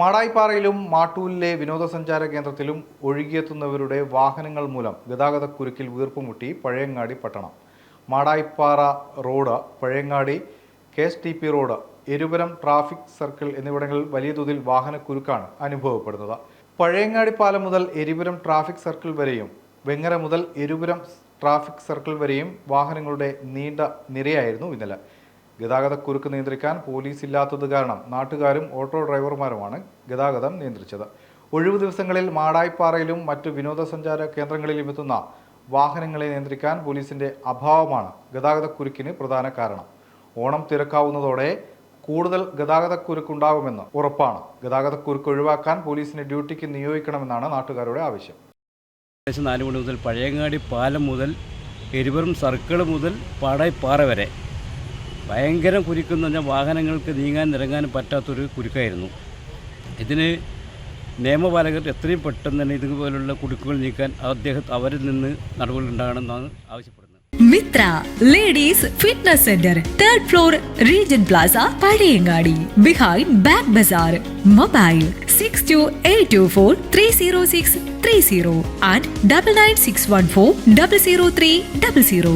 മാടായിപ്പാറയിലും മാട്ടൂലിലെ വിനോദസഞ്ചാര കേന്ദ്രത്തിലും ഒഴുകിയെത്തുന്നവരുടെ വാഹനങ്ങൾ മൂലം ഗതാഗതക്കുരുക്കിൽ വീർപ്പുമുട്ടി പഴയങ്ങാടി പട്ടണം. Madayipara road Pazhayangadi K S T P road Eripuram traffic circle എന്നിവിടങ്ങളിൽ വലിയ തോതിൽ വാഹനക്കുരുക്കാണ് അനുഭവപ്പെടുന്നത്. പഴയങ്ങാടി പാലം മുതൽ എരിപുരം ട്രാഫിക് സർക്കിൾ വരെയും വെങ്ങര മുതൽ എരുപുരം ട്രാഫിക് സർക്കിൾ വരെയും വാഹനങ്ങളുടെ നീണ്ട നിരയായിരുന്നു ഇന്നലെ. ഗതാഗതക്കുരുക്ക് നിയന്ത്രിക്കാൻ പോലീസ് ഇല്ലാത്തത് കാരണം നാട്ടുകാരും ഓട്ടോ ഡ്രൈവർമാരുമാണ് ഗതാഗതം നിയന്ത്രിച്ചത്. ഒഴിവു ദിവസങ്ങളിൽ മാടായിപ്പാറയിലും മറ്റു വിനോദസഞ്ചാര കേന്ദ്രങ്ങളിലും എത്തുന്ന വാഹനങ്ങളെ നിയന്ത്രിക്കാൻ പോലീസിന്റെ അഭാവമാണ് ഗതാഗതക്കുരുക്കിന് പ്രധാന കാരണം. ഓണം തിരക്കാവുന്നതോടെ കൂടുതൽ ഗതാഗതക്കുരുക്കുണ്ടാകുമെന്ന് ഉറപ്പാണ്. ഗതാഗതക്കുരുക്ക് ഒഴിവാക്കാൻ പോലീസിനെ ഡ്യൂട്ടിക്ക് നിയോഗിക്കണമെന്നാണ് നാട്ടുകാരുടെ ആവശ്യം. ഏകദേശം നാല് മണി മുതൽ പഴയങ്ങാടി പാലം മുതൽ എരിവറും സർക്കിൾ മുതൽ പാടായിപ്പാറ വരെ ഭയങ്കര കുരുക്കെന്ന് പറഞ്ഞാൽ വാഹനങ്ങൾക്ക് നീങ്ങാൻ ഇറങ്ങാനും പറ്റാത്തൊരു കുരുക്കായിരുന്നു. ഇതിന് നിയമപാലകർ എത്രയും പെട്ടെന്ന് തന്നെ ഇതുപോലുള്ള കുടുക്കുകൾ നീക്കാൻ അദ്ദേഹം അവരിൽ നിന്ന് നടപടി ഉണ്ടാകണമെന്നാണ് ആവശ്യപ്പെടുന്നത്. Mitra ladies fitness centre third floor Regen plaza Pazhayangadi behind back Bazar mobile six two eight two four three zero six three zero and double nine six one four double zero three double zero